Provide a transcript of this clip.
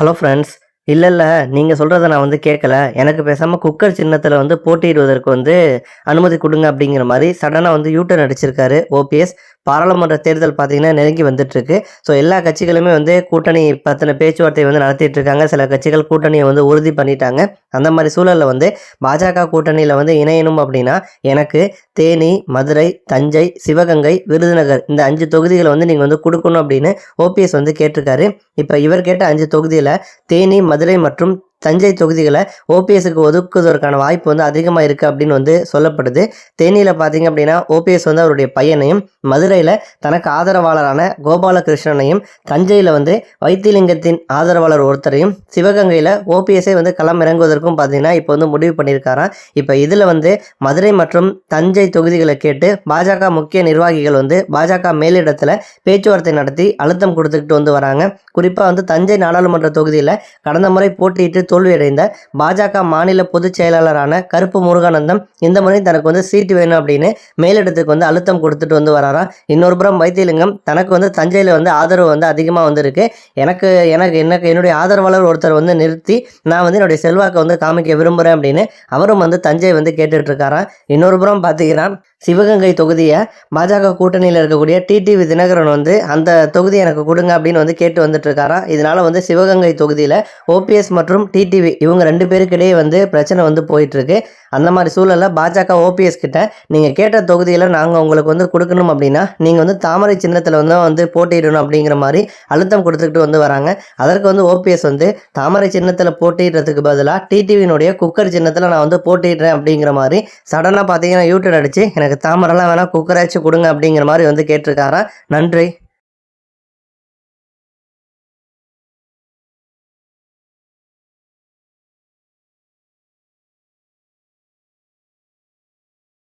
Hello friends இல்லை இல்லை நீங்கள் சொல்கிறத நான் வந்து கேட்கல எனக்கு பேசாமல் குக்கர் சின்னத்தில் வந்து போட்டியிடுவதற்கு வந்து அனுமதி கொடுங்க அப்படிங்கிற மாதிரி சடனாக வந்து யூட்டர் அடிச்சிருக்காரு ஓபிஎஸ் பாராளுமன்ற தேர்தல் பார்த்தீங்கன்னா நெருங்கி வந்துட்டுருக்கு. ஸோ எல்லா கட்சிகளுமே வந்து கூட்டணி பற்றின பேச்சுவார்த்தை வந்து நடத்திட்டு இருக்காங்க சில கட்சிகள் கூட்டணியை வந்து உறுதி பண்ணிட்டாங்க. அந்த மாதிரி சூழலில் வந்து பாஜக கூட்டணியில் வந்து இணையணும் அப்படின்னா எனக்கு தேனி மதுரை தஞ்சை சிவகங்கை விருதுநகர் இந்த அஞ்சு தொகுதிகளை வந்து நீங்கள் வந்து கொடுக்கணும் அப்படின்னு ஓபிஎஸ் வந்து கேட்டிருக்காரு. இப்போ இவர் கேட்ட அஞ்சு தொகுதியில் தேனி மதுரை மதுரை மற்றும் தஞ்சை தொகுதிகளை ஓபிஎஸ்க்கு ஒதுக்குவதற்கான வாய்ப்பு வந்து அதிகமாக இருக்குது அப்படின்னு வந்து சொல்லப்படுது. தேனியில் பார்த்தீங்க அப்படின்னா ஓபிஎஸ் வந்து அவருடைய பையனையும் மதுரையில் தனக்கு ஆதரவாளரான கோபாலகிருஷ்ணனையும் தஞ்சையில் வந்து வைத்தியலிங்கத்தின் ஆதரவாளர் ஒருத்தரையும் சிவகங்கையில் ஓபிஎஸ்ஸே வந்து களம் இறங்குவதற்கும் பார்த்தீங்கன்னா இப்போ வந்து முடிவு பண்ணியிருக்காராம். இப்போ இதில் வந்து மதுரை மற்றும் தஞ்சை தொகுதிகளை கேட்டு பாஜக முக்கிய நிர்வாகிகள் வந்து பாஜக மேலிடத்தில் பேச்சுவார்த்தை நடத்தி அழுத்தம் கொடுத்துக்கிட்டு வந்து வராங்க. குறிப்பாக வந்து தஞ்சை நாடாளுமன்ற தொகுதியில் கடந்த முறை போட்டியிட்டு தோல்வியடைந்த பாஜக மாநில பொதுச் செயலாளரான கருப்பு முருகானந்தம் இந்த முறை தனக்கு வந்து சீட்டு வேணும் அப்படின்னு மேலிடத்துக்கு வந்து அழுத்தம் கொடுத்துட்டு வந்து வராராம். இன்னொரு புறம் வைத்தியலிங்கம் தனக்கு வந்து தஞ்சையில் வந்து ஆதரவு வந்து அதிகமாக வந்திருக்கு. எனக்கு எனக்கு எனக்கு என்னுடைய ஆதரவாளர் ஒருத்தர் வந்து நிறுத்தி நான் வந்து என்னுடைய செல்வாக்கை வந்து காமிக்க விரும்புகிறேன் அப்படின்னு அவரும் வந்து தஞ்சை வந்து கேட்டுட்ருக்காராம் இன்னொரு புறம் பார்த்தீங்கன்னா சிவகங்கை தொகுதியை பாஜக கூட்டணியில் இருக்கக்கூடிய டிடிவி தினகரன் வந்து அந்த தொகுதி எனக்கு கொடுங்க அப்படின்னு வந்து கேட்டு வந்துட்டு இருக்காராம் இதனால வந்து சிவகங்கை தொகுதியில் ஓபிஎஸ் மற்றும் டிடிவி இவங்க ரெண்டு பேருக்கிடையே வந்து பிரச்சனை வந்து போயிட்டு இருக்கு அந்த மாதிரி சூழலில் பாஜக ஓபிஎஸ் கிட்ட நீங்கள் கேட்ட தொகுதியில் நாங்கள் உங்களுக்கு வந்து கொடுக்கணும் அப்படின்னா நீங்கள் வந்து தாமரை சின்னத்தில் வந்து வந்து போட்டியிடணும் அப்படிங்கிற மாதிரி அழுத்தம் கொடுத்துக்கிட்டு வந்து வராங்க. அதற்கு வந்து ஓபிஎஸ் வந்து தாமரை சின்னத்தில் போட்டியிடுறதுக்கு பதிலாக டிடிவியினுடைய குக்கர் சின்னத்தில் நான் வந்து போட்டிடுறேன் அப்படிங்கிற மாதிரி சடனாக பார்த்தீங்கன்னா யூடியூப் அடித்து எனக்கு தாமரைலாம் வேணால் குக்கராச்சும் கொடுங்க அப்படிங்கிற மாதிரி வந்து கேட்டிருக்காராம் நன்றி.